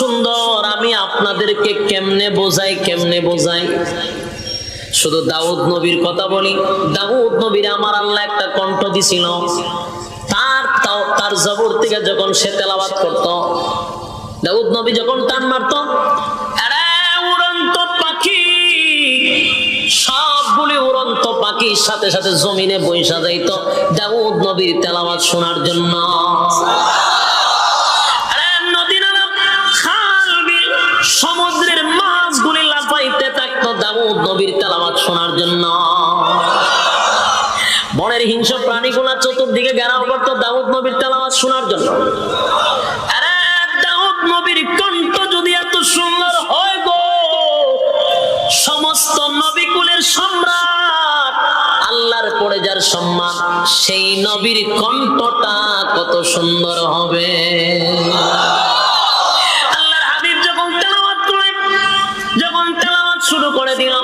সুন্দর, আমি আপনাদেরকে কেমনে বোঝাই কেমনে বোঝাই? শুধু দাউদ নবীর কথা বলি। দাউদ নবীর আমার আল্লাহ একটা কণ্ঠ দিছিল। তার তার জবর থেকে যখন সে তেলাবাত করত, দাউদ নবী যখন টান মারত সাথে সাথে জমিনে বৈশা যাইত। দাউদ নবীর তেলাওয়াত শোনার জন্য। দাউদ নবীর তেলাওয়াত শোনার জন্য। বনের হিংস্র প্রাণীগুলা চতুর্দিকে ঘেরাও করতো দাউদ নবীর তেলাওয়াত শোনার জন্য। আরে দাউদ নবীর কণ্ঠ যদি এত সুন্দর হয় গো, সমস্ত নবীকুলের সম্রাট, আল্লাহর পরে যার সম্মান, সেই নবীর কণ্ঠটা কত সুন্দর হবে। শুরু করে দিল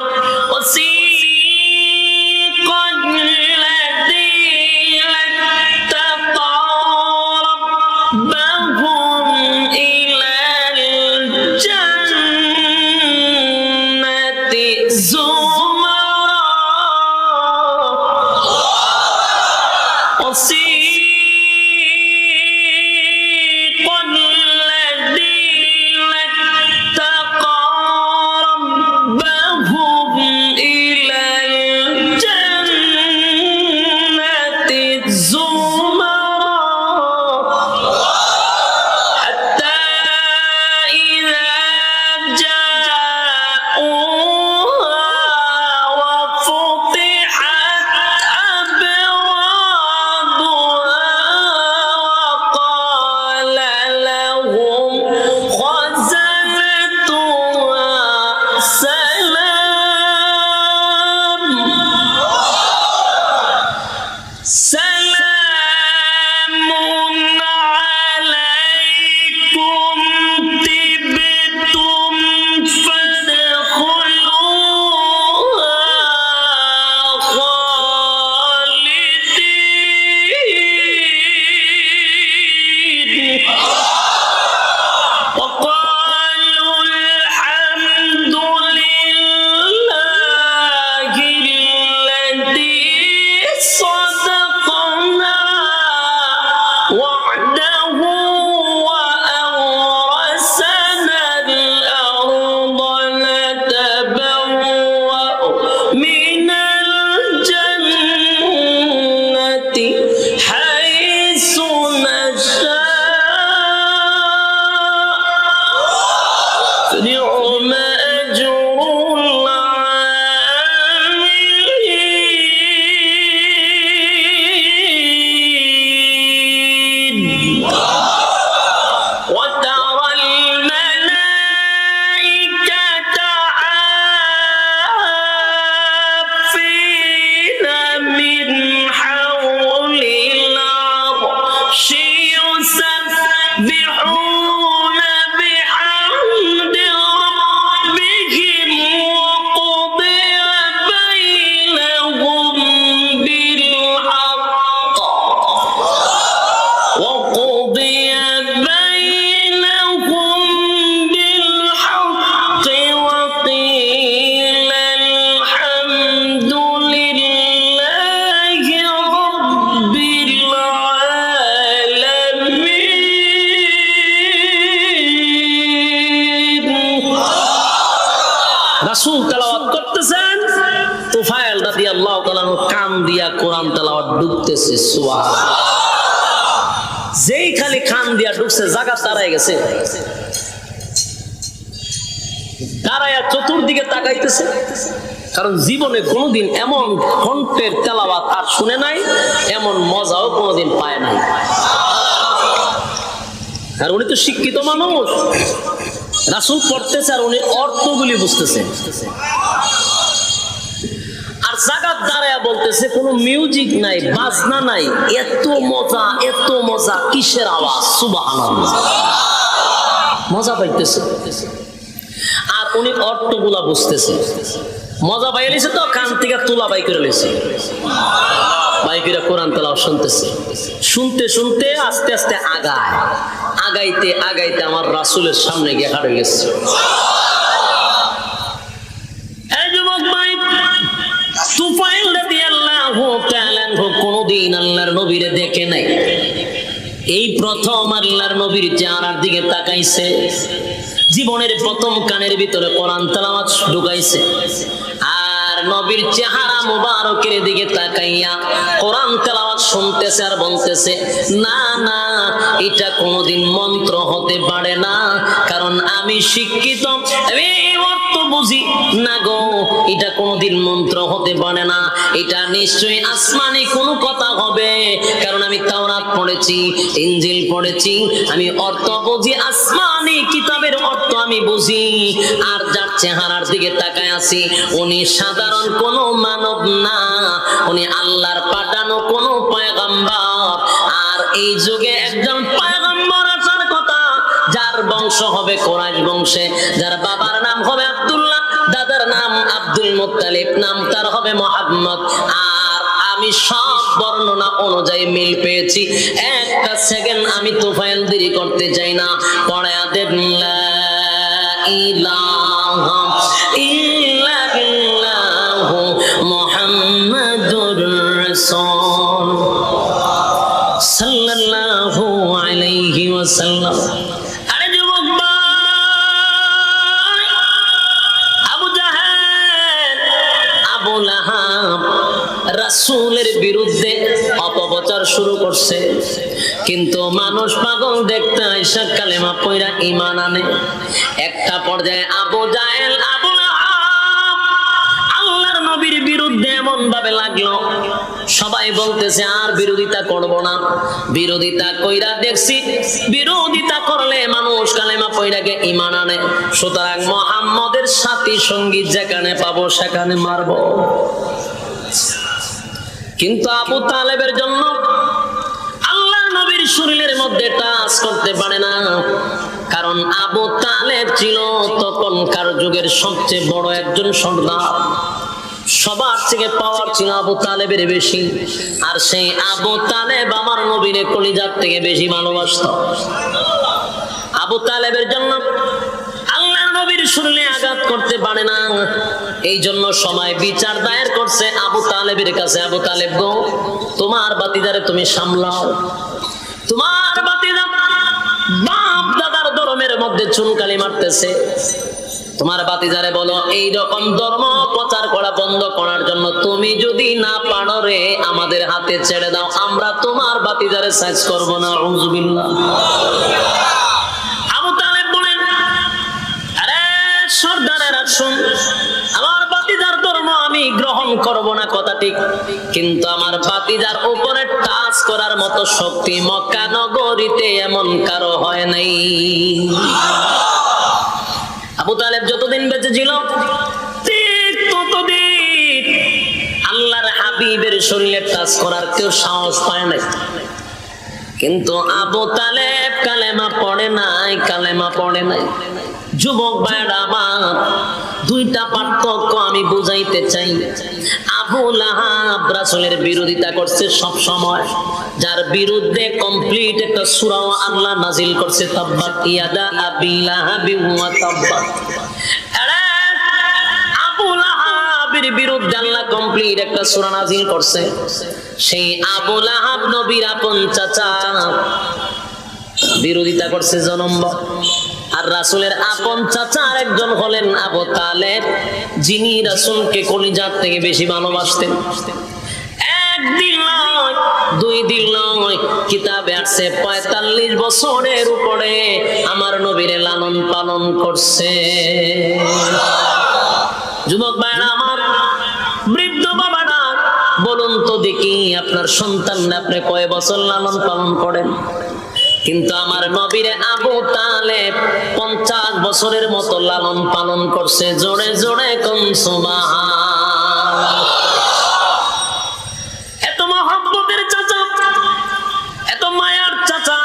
ডুবতেছে সুবহানাল্লাহ যেই খালি খান দিয়া দাঁড়ায় গেছে। চতুর্দিকে তাকাইতেছে। কারণ জীবনে কোনোদিন এমন কণ্ঠের তেলাওয়াত আর শুনে নাই, এমন মজাও কোনোদিন পায় নাই। আর উনি তো শিক্ষিত মানুষ। রাসুল পড়তেছে আর উনি অর্থগুলি বুঝতেছে। জাগাত দাঁড়ায় বলতেছে, কোনো মিউজিক নাই, বাজনা নাই, এত মজা এত মজা, কিসের আওয়াজ? সুবহানাল্লাহ। মজা পাইতেছে। আর উনি অর্থগুলা বুঝতেছে। মজা পাই লিছে তো, কান থেকে তোলা বাই করে লিছে বাইকেরা কোরআন তেলাও শুনতেছে। শুনতে শুনতে আস্তে আস্তে আগায়। আগাইতে আগাইতে আমার রাসুলের সামনে গিয়ে হারিয়ে গেছে এই যুবক ভাই, তুফাইল রাদিয়াল্লাহু তাআলা আনহু কোনদিন আল্লাহর নবীরে দেখে নাই। এই প্রথম আল্লাহর নবীর চেহারার দিকে তাকাইছে। জীবনের প্রথম কানের ভিতরে কোরআন তেলাওয়াত ঢুকাইছে। আর নবীর চেহারা মুবারকের দিকে তাকাইয়া কোরআন তেলাওয়াত শুনতেছে আর বলতেছে, না না, এটা কোনোদিন মন্ত্র হতে পারে না, কারণ আমি শিক্ষিত। অর্থ বুঝি? না গো, এটা কোনোদিন মন্ত্র হতে পারে না। এটা নিশ্চয়ই আসমানি কোনো কথা হবে। কারণ আমি তাওরাত পড়েছি ইঞ্জিল পড়েছি, আমি অর্থ বুঝি, আসমানি কিতাবের অর্থ আমি বুঝি। আর যার চেহারার দিকে তাকায় আছি, উনি সাধারণ কোনো মানব না। উনি আল্লাহর পাঠানো কোনো পয়গাম্বর। আর এই যুগে একজন পয়গাম্বর আসার কথা, যার বংশ হবে কোরআশ বংশে, যার বাবার নাম হবে নাম আব্দুল মুত্তালিব নাম তার হবে মোহাম্মদ। আর আমি সব বর্ণনা অনুযায়ী মিল পেয়েছি। একটা সেকেন্ড আমি তুফাইল দেরি করতে চাই না। মুহাম্মাদুর রাসূল। সাল্লাল্লাহু আলাইহি ওয়াসাল্লাম। রাসূলের বিরুদ্ধে অপপ্রচার শুরু করছে। কিন্তু মানুষ পাগল দেখতে আইসা কালেমা পয়রা ঈমান আনে। একটা পর্যায়ে আবু জাহেল, আবু সবাই বলতেছে, আর বিরোধিতা করব না। বিরোধিতা কইরা দেখছি, বিরোধিতা করলে মানুষ কালেমা ইমান আনে। সুতরাং মোহাম্মদের সাথী সংগীত যেখানে পাবো, সেখানে মারবো। কিন্তু আবু তালেবের জন্য আল্লাহ নবীর শরীরের মধ্যে টাচ করতে পারে না। কারণ আবু তালেব ছিল তখনকার যুগের সবচেয়ে বড় একজন সর্দার। সবার থেকে পাওয়ার ছিল আবু তালেবের বেশি। আর সেই আবু তালেব আমার নবীর কলিজার থেকে বেশি ভালোবাসত। আবু তালেবের জন্য নবীর শরীরে আঘাত করতে পারে না। এই জন্য সময় বিচার দায়ের করছে আবু তালেবের কাছে। আবু তালেব গো, তোমার বাতিদারে তুমি সামলাও। তোমার বাতিদা বাপ দাদার ধর্মের মধ্যে চুনকালি মারতেছে। তোমার বাতিজারে বলো এই রকম ধর্ম প্রচার করা বন্ধ করার জন্য তুমি যদি না পারো রে, আমাদের হাতে ছেড়ে দাও। আমরা তোমার বাতিজারে সাইজ করব না উজবিল্লাহ শুন আমার বাতিজার ধর্ম আমি গ্রহণ করব না, কথা ঠিক। কিন্তু আমার বাতিজার উপরে টাচ করার মতো শক্তি মক্কা নগরীতে এমন কারও হয় নাই। আবু তালেব যতদিন বেঁচে ছিল ততদিন আল্লাহর হাবিবের শরীরে টাচ করার কেউ সাহস পায় নাই। কিন্তু আবু তালেব কালেমা পড়ে নাই, কালেমা পড়ে নাই। যুবক ভাইরা আমার দুইটা পার্থক্য আমি বুঝাইতে চাই। আবু লাহাব রাসূলের বিরোধিতা করছে সব সময়। যার বিরুদ্ধে কমপ্লিট একটা সূরা আল্লাহ নাজিল করছে, তাব্বাত, ইয়াদা, আবি লাহাবি ওয়া তাব্বাত। আবু বিরুদ্ধে আল্লাহ কমপ্লিট একটা সূরা নাজিল করছে। সেই আবু লাহাব নবীর আপন চাচা বিরোধিতা করছে জনম্ব রাসূলের আপন চাচা আরেকজন হলেন আবু তালেব, যিনি রাসুলকে কলিজার থেকে বেশি ভালোবাসতেন। একদিন নয়, দুই নয়, কিতাবে আসছে পঁয়তাল্লিশ বছরের উপরে আমার লালন পালন করছে। যুবক আমার বলুন তো দেখি আপনার সন্তান আপনি কয় বছর লালন পালন করেন? কিন্তু আমার নবীরে আবু তালেব পঞ্চাশ বছরের মতো লালন পালন করছে। জোরে জোরে কম এত চাচা, এত মায়ার চাচা,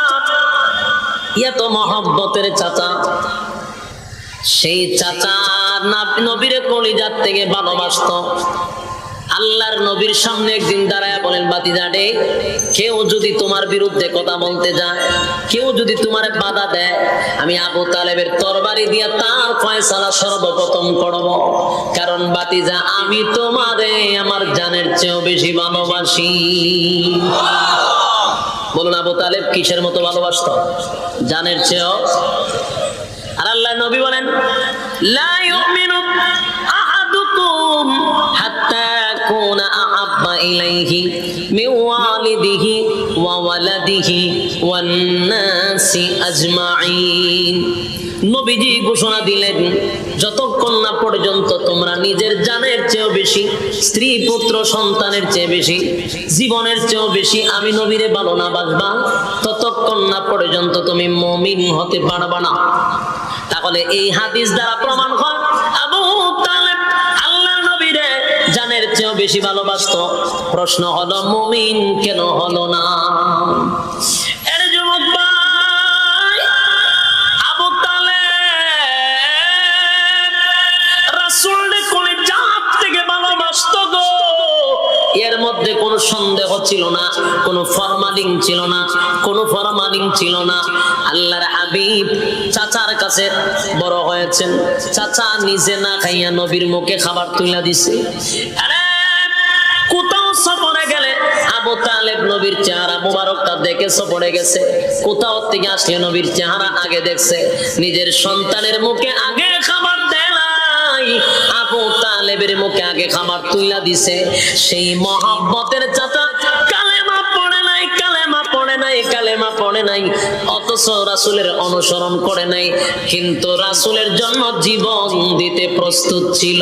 এত চাচা। সেই চাচা নবীরে কলিজার থেকে ভালোবাসত। আল্লাহর নবীর সামনে একদিন দাঁড়ায় বলেন বাতি বাতিজাডে কেউ যদি তোমার বিরুদ্ধে কথা বলতে যায়, কেউ যদি তোমার বাধা দেয়, আমি আবু তালেবের তরবারি দিয়া তার ফয়সালা সর্বপ্রথম করব। কারণ বাতিজা, আমি তোমারে আমার জানের চেয়েও বেশি ভালোবাসি। বলুন, আবু তালেব কিসের মতো ভালোবাসত? জানের চেয়েও? আর আল্লাহ নবী বলেন, লা ইউমিনু আহাদুকুম হাত্তা মিন ওয়ালিদিহি ওয়া ওয়ালাদিহি ওয়ান নাসি আজমাইন নবীজি ঘোষণা দিলেন, যতক্ষণ না পর্যন্ত তোমরা নিজের জানের চেয়েও বেশি, স্ত্রী, পুত্র, সন্তানের চেয়ে বেশি, জীবনের চেয়েও বেশি আমি নবীরে ভালো না বাসবা, ততক্ষণ না পর্যন্ত তুমি মমিন হতে পারবা না। তাহলে এই হাদিস দ্বারা প্রমাণ বেশি ভালোবাসতো। প্রশ্ন হলো, মুমিন কেন হলো না? এর মধ্যে কোনো সন্দেহ ছিল না, কোনো ফরমালিং ছিল না, কোনো ফরমালিং ছিল না। আল্লাহর হাবিব চাচার কাছে বড় হয়েছেন। চাচা নিজে না খাইয়া নবীর মুখে খাবার তুইলা দিছে। আরে নিজের সন্তানের মুখে আগে খাবার দেয় আবু তালেবের মুখে আগে খাবার তুইলা দিছে। সেই মহাব্বতের চাচা, কালেমা পড়ে নাই, কালেমা পড়ে নাই, কালেমা পড়ে নাই। অথচ রাসূলের অনুসরণ করে নাই। কিন্তু রাসূলের জন্য জীবন দিতে প্রস্তুত ছিল।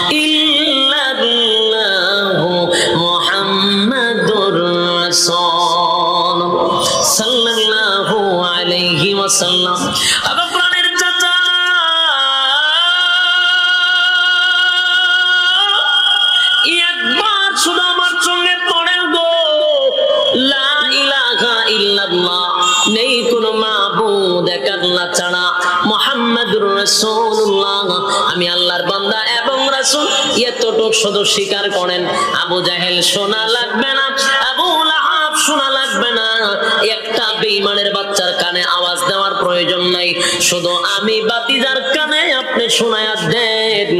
এতটুক শুধু স্বীকার করেন, আবু জাহেল লাগবে না, আবু লাহাব লাগবে না। একটা বাচ্চার কানে আওয়াজ দেওয়ার প্রয়োজন নাই। শুধু আমি বাতিজার কানে আপনি দেন।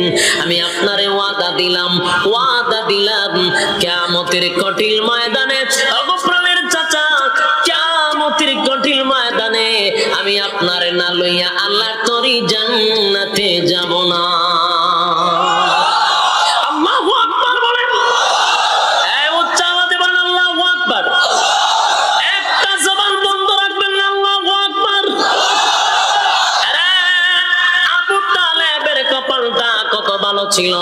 আমি আপনারে ওয়াদা দিলাম ওয়াদা দিলাম কঠিন ময়দানে, অগপ্রাণের চাচা কঠিন ময়দানে আমি আপনারে না লইয়া আল্লাহর তরি জান্নাতে যাব না। ছিল।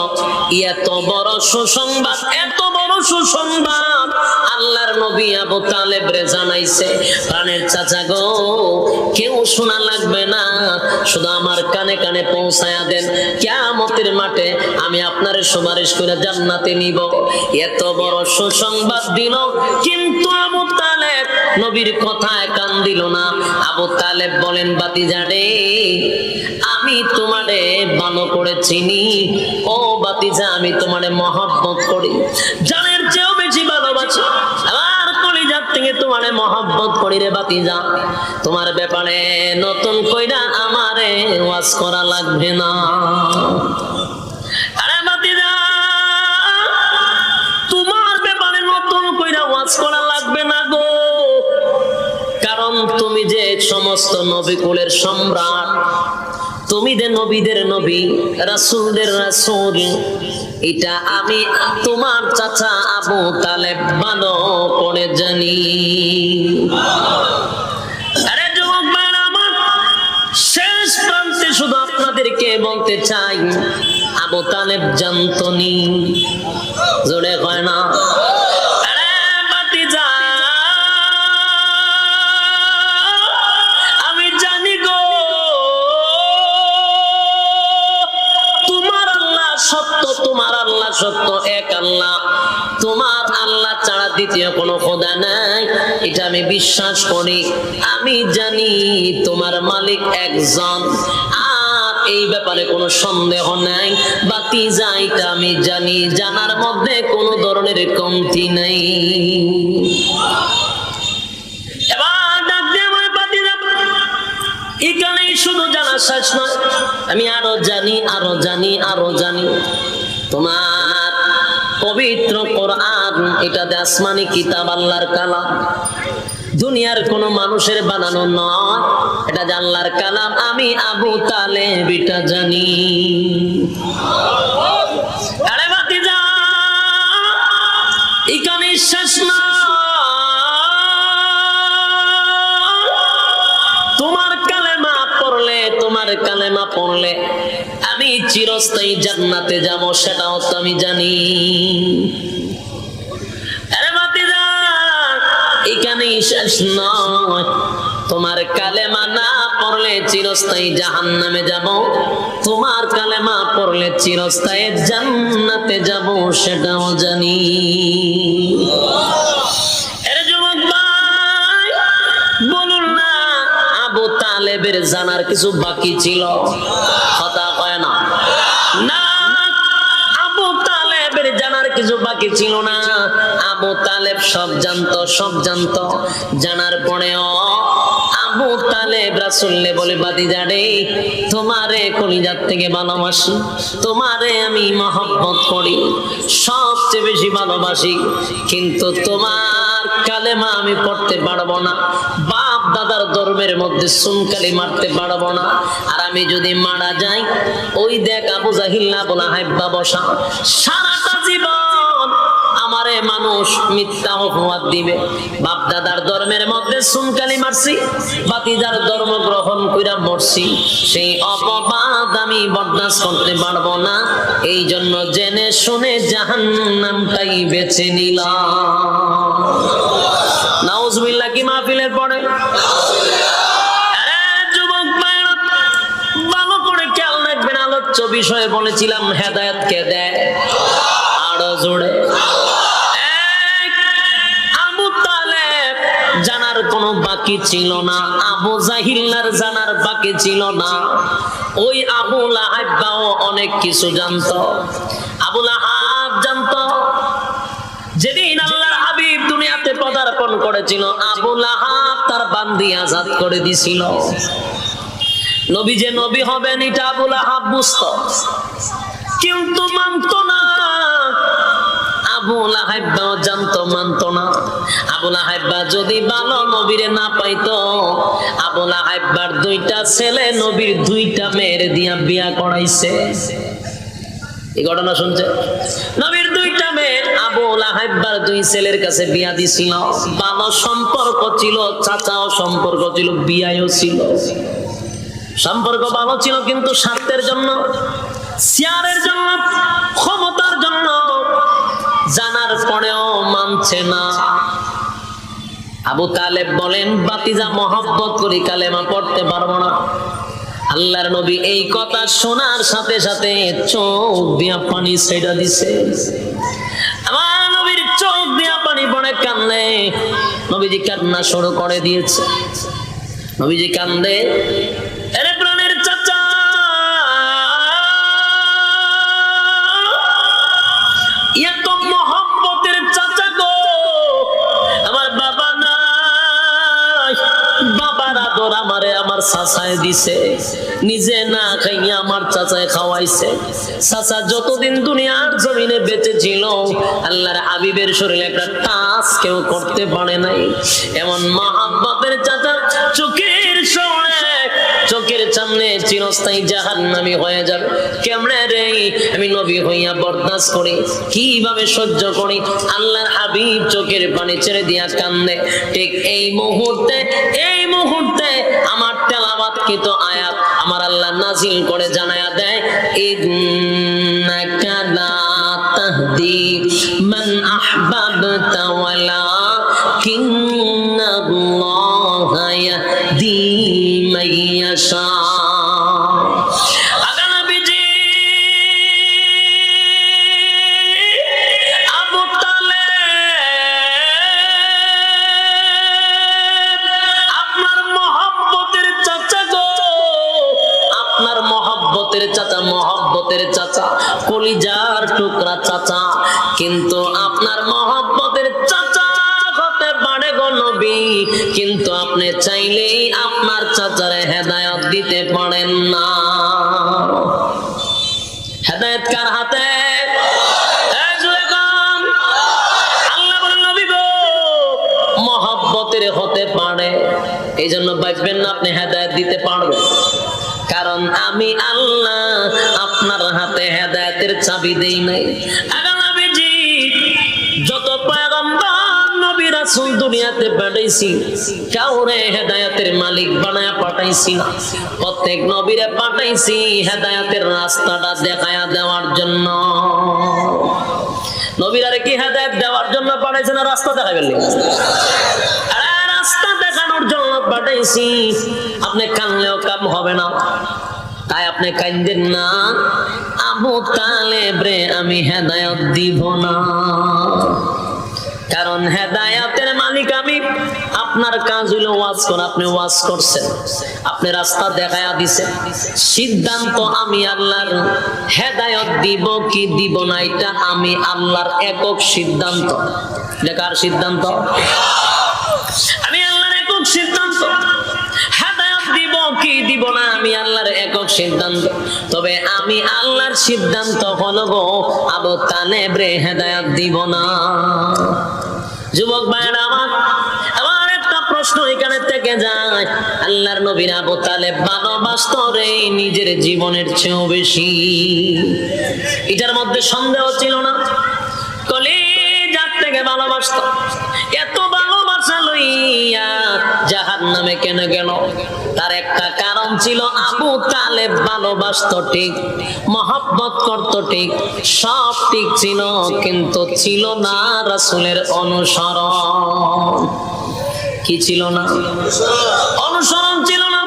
এত বড় সুসংবাদ, এত বড় সুসংবাদ। আল্লাহর নবী আবু তালেব রে জানাইছে, প্রাণের চাচা গো, কেউ শোনা লাগবে না। শুধু আমার কানে কানে পৌঁছায়া দেন, কিয়ামতের মাঠে আমি আপনার সুপারিশ করে জান্নাতে নিব। এত বড় সুসংবাদ দিল, কিন্তু আবু তালেব নবীর কথায় কান দিল না। আবু তালেব বলেন বাতি বাতিজারে আমি তোমারে ভালো করে চিনি। ও বাতিজা, আমি তোমারে মহব্বত করি। জানের চেয়েও বেশি ভালোবাসি। তোমারে মহব্বত করি রে বাতিজা। তোমার ব্যাপারে নতুন কইরা আমারে ওয়াজ করা লাগবে না। কারণ তুমি যে সমস্ত নবী কুলের সম্রাট, তুমি যে নবীদের নবী, রাসূলদের রাসূল, এটা আমি তোমার চাচা আবু তালেব ভালো করে জানি। শেষ প্রান্তে শুধু আপনাদেরকে বলতে চাই, আবু তালেব জানতনি জোরে হয় না। সত্য এক আল্লাহ। তোমার আল্লাহ ছাড়া দ্বিতীয় কোনো খোদা নাই। এটা আমি বিশ্বাস করি। আমি জানি তোমার মালিক একজন। এই ব্যাপারে কোনো সন্দেহ নাই। বাতি যাইটা আমি জানি। জানার মধ্যে কোনো ধরনের কমতি নাই। এবার ডাক দিয়ে বলে, "বাতিজা, এখানেই শুধু জানা শেষ নয়। আমি আরও জানি আরও জানি আরও জানি। তোমার পবিত্র কোরআন, এটা আসমানি কিতাব, আল্লাহর কালাম। দুনিয়ার কোন মানুষের বানানো নয়, এটা আল্লাহর কালাম, আমি আবু তালে এটা জানি তোমার কালেমা পড়লে, তোমার কালেমা পড়লে চিরস্থায়ী জান্নাতে যাব, সেটাও তো আমি জানি। তোমার কালেমা না পড়লে চিরস্থায়ী জাহান নামে যাব। তোমার কালেমা পড়লে চিরস্থায়ী জান্নাতে যাব, সেটাও জানি। বলুন না, আবু তালেবের জানার কিছু বাকি ছিল কথা কয় না না আবু তালেবের জানার কিছু বাকি ছিল না। আবু তালেব সব জানতো সব জানতো। জানার পরেও আবু তালেব রাসুল্লে বলে বাদি জানে তোমারে কলিজার থেকে ভালোবাসি, তোমারে আমি মহব্বত করি, সবচেয়ে বেশি ভালোবাসি। কিন্তু তোমার কালেমা আমি পড়তে পারব না, বাপ দাদার ধর্মের মধ্যে সুনকালি মারতে পারব না। আর আমি যদি মারা যাই, ওই দেখ আবু জাহিল্লা বলা হাইব্বা বসা সারাটা জীবন আমারে মানুষ মিথ্যা অপবাদ দিবে। বাপ দাদার ধর্মের মধ্যে সুনকালি মারছি, বাতিদার ধর্ম গ্রহণ কইরা মরছি। সেই অপবাদ আমি বরদাস্ত করতে পারব না। এই জন্য জেনে শুনে জাহান্নামটাই বেছে নিলাম। নাউজুবিল্লাহ, কি মাহফিলের পরে? করে বিষয়ে বলেছিলাম হেদায়ত কে দেয় আরও জোরে। জানার কোনো বাকি ছিল না। আবু জাহিল্লার জানার বাকি ছিল না। ওই আবু লাহাব্বাও অনেক কিছু জানতো। আবু লাহাব জানতো, যেদিন আল্লাহর হাবিব দুনিয়াতে পদার্পণ করেছিল, আবু লাহাব তার বান্দি আজাদ করে দিছিল। নবী যে নবী হবেন, এটা আবু লাহাব বুঝত। কিন্তু মানত না আবু লাহাব্বাও জানতো না। আবু লাহাব্বা যদি ভালো নবীরে না পাইতো, আবু লাহাব্বার দুইটা ছেলে নবীর দুইটা মেয়ের দিয়া বিয়া করাইছে। এই ঘটনা শুনছে? নবীর দুইটা মেয়ে আবু লাহাইবার দুই ছেলের কাছে বিয়া দিছিল। ভালো সম্পর্ক ছিল, চাচাও সম্পর্ক ছিল বিয়াও ছিল। সম্পর্ক ভালো ছিল কিন্তু স্বার্থের জন্য চেয়ারের জন্য ক্ষমতার জন্য জানার পরেও মানছে না। আবু তালেব বলেন, বাতিজা মহব্বত করি, কালেমা পড়তে পারব না। আল্লাহর নবী এই কথা শোনার সাথে সাথে চোখ দিয়া পানি ছেড়া দিছে। আমার নবীর চোখ দিয়া পানি পড়ে কান্দে। নবীজি কান্না শুরু করে দিয়েছে। নবীজি কান্দে। আমারে চাচায় দিছে, নিজে না খাইয়া আমার চাচায় খাওয়াইছে। চাচা যতদিন দুনিয়ার জমিনে বেঁচে ছিল, আল্লাহর হাবিবের শরীরে একটা টাচ কেউ করতে পারে নাই। এমন মহাব্বতের চাচা চোখের সামনে চোখের সামনে চিরস্থায়ী জাহান নামি হয়ে যাবে। কেমনে রে? আমি নবী হইয়া বরদাস্ত করি, কীভাবে সহ্য করি? আল্লাহর হাবিব চোখের পানি ছেড়ে দিয়া কান্দে। ঠিক এই মুহূর্তে এই মুহূর্তে আমার তেলাবাত আয়াত আমার আল্লাহ নাজিল করে জানায়া দেয় ইন্নাকা লা তাহদি মান চাচা, কিন্তু আপনার মহব্বতের চাচা হতে পারে নবী। কিন্তু আপনি চাইলেই আপনার চাচারে হেদায়ত দিতে পারেন না। হেদায়ত কার হাতে? মহব্বতের হতে পারে। এই জন্য ভাববেন না আপনি হেদায়ত দিতে পারবেন। কারণ আমি আল্লাহ আপনার হাতে হেদায়তের চাবি দেই নাই। যত দুনিয়াতে মালিক বানায়া প্রত্যেক নবীরে রাস্তাটা জন্য। কি জন্য পাঠাইছে না রাস্তা রাস্তা দেখানোর জন্য আপনি কানলেও কাম হবে না। তাই আপনি কান্দেন না। আবু তালেব রে আমি হেদায়ত দিব না। কারণ হেদায়াতের মালিক আমি। আপনার কাজ হইল ওয়াজ করা, আপনি ওয়াজ করছেন। আপনি রাস্তা দেখায়া দিছেন। সিদ্ধান্ত আমি আল্লাহর হেদায়ত দিব কি দিব না, এটা আমি আল্লাহর একক সিদ্ধান্ত। এটা কার সিদ্ধান্ত? আমি আল্লাহর একক সিদ্ধান্ত। দিব দিব না, আমি আল্লাহর একক সিদ্ধান্ত। তবে আমি আল্লাহর সিদ্ধান্ত হলো গো আবু তালেব রে হেদায়ত দিব না। যুবক ভাইরা আমার আমার একটা প্রশ্ন এখানে থেকে যায়। আল্লাহর নবীর আবু তালেব ভালোবাসত রে নিজের জীবনের চেয়েও বেশি। এটার মধ্যে সন্দেহ ছিল না। কলিজার থেকে ভালোবাসত। এত ভালোবাসা লইয়া জাহান নামে কেন গেল? তার একটা কারণ ছিল আবু তালেব ভালোবাসত ঠিক, মহব্বত করত ঠিক, সব ঠিক ছিল, কিন্তু ছিল না রাসুলের অনুসরণ। কি ছিল না? অনুসরণ ছিল না,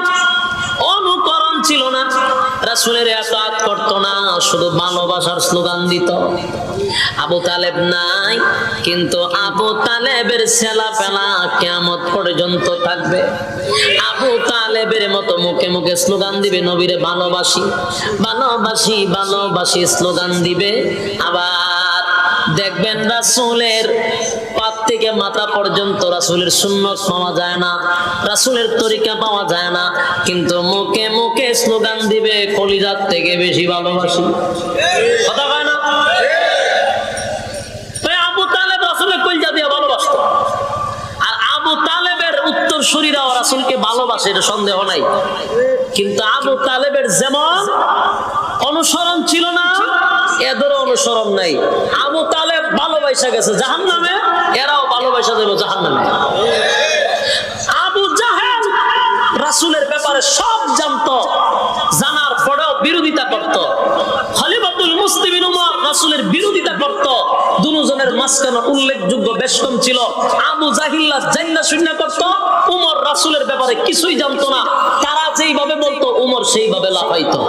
অনুকরণ ছিল না। রাসুলের একাত করত না, শুধু ভালোবাসার স্লোগান দিত। আবু তালেব নাই, কিন্তু আবু তালেবের ছেলা পেলা কেমত পর্যন্ত থাকবে। আবু তালেবের মতো মুখে মুখে স্লোগান দিবে নবীরে ভালোবাসি। ভালোবাসি ভালোবাসি স্লোগান দিবে। আবার দেখবেন রাসূলের পাত থেকে মাথা পর্যন্ত রাসূলের সুন্নত পাওয়া যায় না, রাসূলের তরিকা পাওয়া যায় না, কিন্তু মুখে মুখে স্লোগান দিবে, কলিজার থেকে বেশি ভালোবাসি। কথা কয় না তাই আবু তালেব রাসূলের কলিজা দিয়ে ভালোবাসতো আর আবু তালেবের উত্তর শরীরাও রাসূলকে ভালোবাসে, এটা সন্দেহ নাই। কিন্তু আবু তালেবের যেমন অনুসরণ ছিল না, এদেরও অনুসরণ নাই। আবু তালেব ভালোবাসা গেছে জাহান নামে এরাও ভালোবাসা দেব জাহান নামে রাসূলের ব্যাপারে সব জানতো, জানার পরেও বিরোধিতা উল্লেখযোগ্য বেষ্টন ছিল। আবু জাহিল্লা জান্না শূন্য করত, উমর রাসূলের ব্যাপারে কিছুই জানতো না। তারা যেইভাবে বলতো, উমর সেইভাবে লাফাইতো।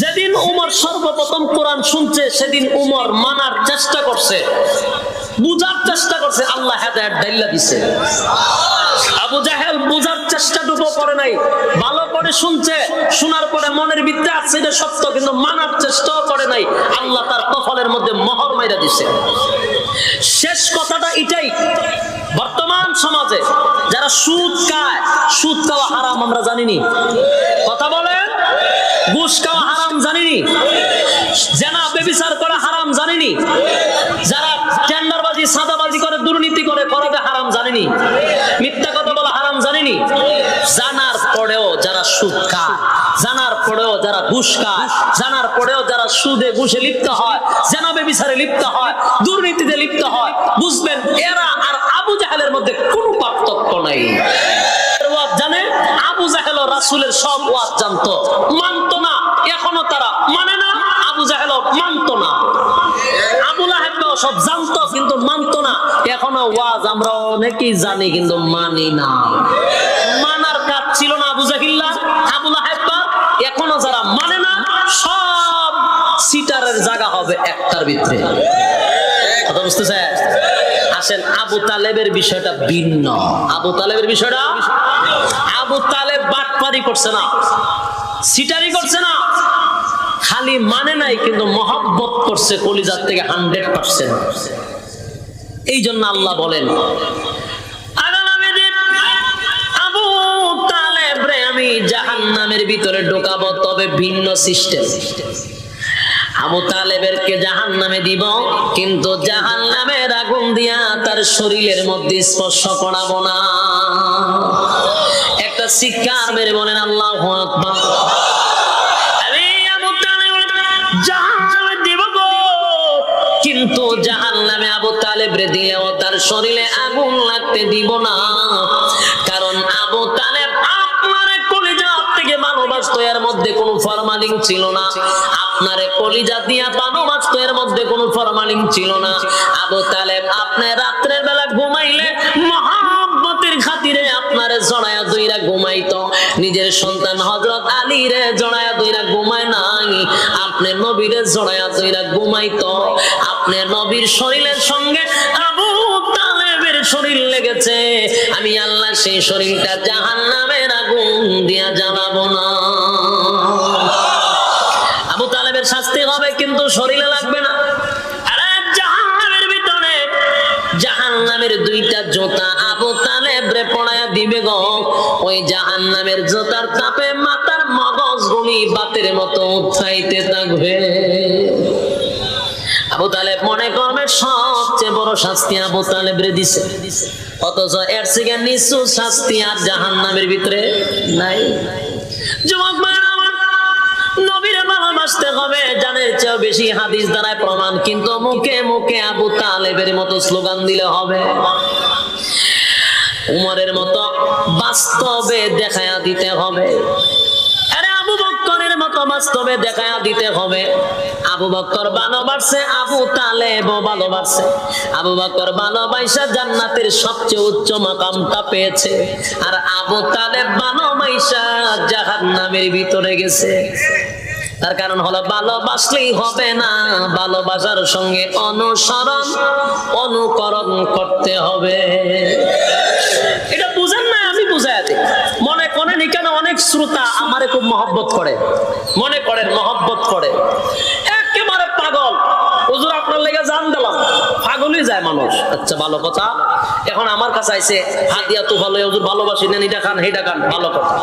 যেদিন উমর সর্বপ্রথম কোরআন শুনছে, সেদিন উমর মানার চেষ্টা করছে। বুঝার চেষ্টা করছে, আল্লাহ হেদায়েত ডাইল্লা দিছে। আবু জাহেল বুঝার চেষ্টাটুকু করে নাই। ভালো করে শুনছে, শোনার পরে মনের ভিতরে আছে এটা সত্য, কিন্তু মানার চেষ্টাও করে নাই। আল্লাহ তার কপালের মধ্যে মহর মাইরা দিছে। শেষ কথাটা এটাই। বর্তমান সমাজে যারা সুদ খায়, সুদ খাওয়া হারাম আমরা জানিনি। কথা বলেন? ঘুষ খাওয়া হারাম জানিনি। জেনা বেবিচার করা হারাম জানিনি। যারা টেন্ডারবাজি, সাদাবাজি করে, দুর্নীতি করে করাবে হারাম জানিনি। মিথ্যা কথা বলা হারাম জানিনি। পরেও যারা সুদ খায় জানার পরেও যারা ঘুষ খায় জানার পরেও যারা সুদে ঘুষে লিপ্ত হয়, জেনা বেবিচারে লিপ্ত হয়, দুর্নীতিতে লিপ্ত হয়, বুঝবেন এরা আর আবু জাহেলের মধ্যে কোনো পার্থক্য নাই। জানে? আবু জাহেল রাসূলের সব ওয়াজ জানতো। মানতো না, এখনও তারা মানে না, আবু জাহেল মানতো সব জানতো, কিন্তু এখনও আমরা অনেকেই জানি, কিন্তু মানি না। মানার ছিল না আবু জাহিল্লা, আবু লাহেবা, এখনও যারা মানে না, সব সিটারের জায়গা হবে একটার ভিতরে। কথা বুঝতেছে আসেন, আবু তালেবের বিষয়টা ভিন্ন। আবু তালেবের বিষয়টা? আবু তালেব বাটপারি করছে না, সিটারি করছে না, খালি মানে নাই, কিন্তু মহব্বত করছে কলিজার থেকে হান্ড্রেড পার্সেন্ট। এই জন্য আল্লাহ বলেন আমি জাহান্নামের ভিতরে ঢোকাবো, তবে ভিন্ন সিস্টেম। আবু তালেবের কে জাহান নামে দিব, কিন্তু জাহান নামের আগুন দিয়া তার শরীরের মধ্যে স্পর্শ করাবো না। একটা শিক্ষার মেরে বলেন, আল্লাহ জাহান কিন্তু জাহান নামে আবু তালেব রে দিলেও তার শরীরে আগুন লাগতে দিব না। এর মধ্যে কোনো ছিল না। আপনার কলিজা দিয়া মধ্যে কোনো ছিল না। আবু তালেব আপনি রাত্রের বেলা ঘুমাইলে মহাব্বতের খাতিরে আপনারে জড়ায়া দুইরা ঘুমাইতো। নিজের সন্তান আলী রে জড়ায়া দুইরা ঘুমায় নাই। আপনি নবীরে জড়ায়া দুইরা ঘুমাইতো। আপনি নবীর শরীরের সঙ্গে আবু তালেবের শরীর লেগেছে। আমি আল্লাহ সেই শরীরটা জাহান্নামের দিয়া জ্বালাবো না। আবু তালেবের শাস্তি হবে, কিন্তু শরীরে লাগবে না। জাহান্নামের দুইটা জোতা আবু তালেব রে পড়ায়া দিবে গো। ওই জাহান্নামের জোতার তাপে মাথার মগজ গুলি বাতের মতো উৎসাইতে থাকবে। আবু তালেব মনে করবে সবচেয়ে বড় শাস্তি আবু তালেব রে দিছে। অথচ এর থেকে নিচু শাস্তি আর জাহান্নামের ভিতরে নাই। যুবক নবীরে হবে বেশি হাদিস দ্বারায় প্রমাণ, কিন্তু মুখে মুখে তালেবের মতো স্লোগান দিলে হবে। উমরের মতো বাস্তবে দেখায়া দিতে হবে আরে আবু বক্করের মতো বাস্তবে দেখায়া দিতে হবে। আবু বক্কর ভালোবাসছে আবু তালেব ভালোবাসছে আবু বক্কর ভালোবাসা জান্নাতের সবচেয়ে উচ্চ মাকামটা পেয়েছে। আর আবু তালেব ভালোবাসা জাহান্নামের ভিতরে গেছে। তার কারণ হলো ভালোবাসলেই হবে না। ভালোবাসার সঙ্গে অনুসরণ, অনুকরণ করতে হবে। এটা বুঝেন না, আমি বুঝাই দিই। মনে করেন এখানে অনেক শ্রোতা আমারে খুব মহব্বত করে। মনে করেন মহব্বত করে। একেবারে পাগল। হুজুর, আপনার লেগে জান দিলাম। পাগলই যায় মানুষ। আচ্ছা ভালো কথা। এখন আমার কাছে আইছে, হাতিয়া তো ভালো হুজুর ভালোবাসি নেন এটা খান হেটা খান, ভালো কথা।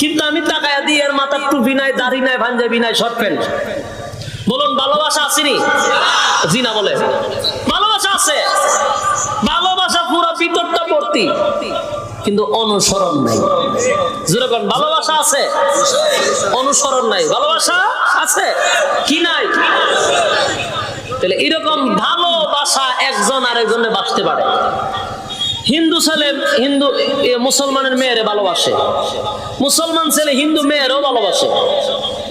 কিন্তু আমি তাকায়া দিই, এর মাথার টুপি নাই, দাড়ি নাই, পাঞ্জাবি নাই, শর্ট প্যান্ট। বলুন, ভালোবাসা আসেনি জি না বলে। ভালোবাসা আছে। ভালোবাসা পুরো ভিতরটা ভর্তি। কিন্তু অনুসরণ নাই। যেরকম ভালোবাসা আছে? অনুসরণ নাই। ভালোবাসা আছে? কি নাই? তাহলে এরকম ভালোবাসা একজন আরেকজনে বাঁচতে পারে। হিন্দু ছেলে, হিন্দু মুসলমানের মেয়েরে ভালোবাসে। মুসলমান ছেলে হিন্দু মেয়েরও ভালোবাসে।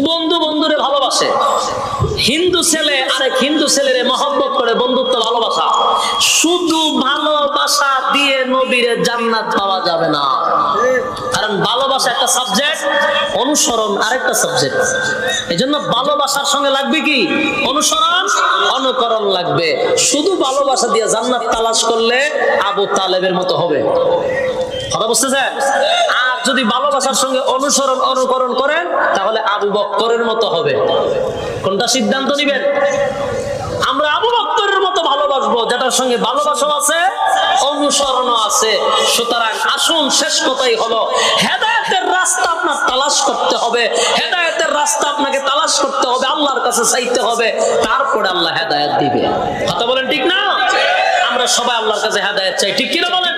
বন্ধু বন্ধুরে ভালোবাসে। হিন্দু ছেলে, আরেক হিন্দু ছেলেরে মহব্বত করে বন্ধুত্ব ভালোবাসা। শুধু ভালোবাসা দিয়ে নবীরে জান্নাত পাওয়া যাবে না। কারণ ভালোবাসা একটা সাবজেক্ট অনুসরণ আরেকটা সাবজেক্ট এই জন্য ভালোবাসার সঙ্গে লাগবে কি? অনুসরণ, অনুকরণ লাগবে। শুধু ভালোবাসা দিয়ে জান্নাত তালাশ করলে আবু তালেবের মতো হবে। কথা বুঝতেছেন? আর যদি ভালোবাসার সঙ্গে অনুসরণ, অনুকরণ করেন, তাহলে আবু বক্করের মতো হবে। কোনটা সিদ্ধান্ত নিবেন? আমরা বসবো যেটার সঙ্গে ভালোবাসা আছে অনুসরণ আছে। সুতরাং আসুন, শেষ কথাই হলো, হেদায়তের রাস্তা আপনার তালাশ করতে হবে, হেদায়তের রাস্তা আপনাকে তালাশ করতে হবে, আল্লাহর কাছে চাইতে হবে, তারপরে আল্লাহ হেদায়ত দিবে। কথা বলেন ঠিক না? আমরা সবাই আল্লাহর কাছে হেদায়ত চাই, ঠিক কিনা বলেন?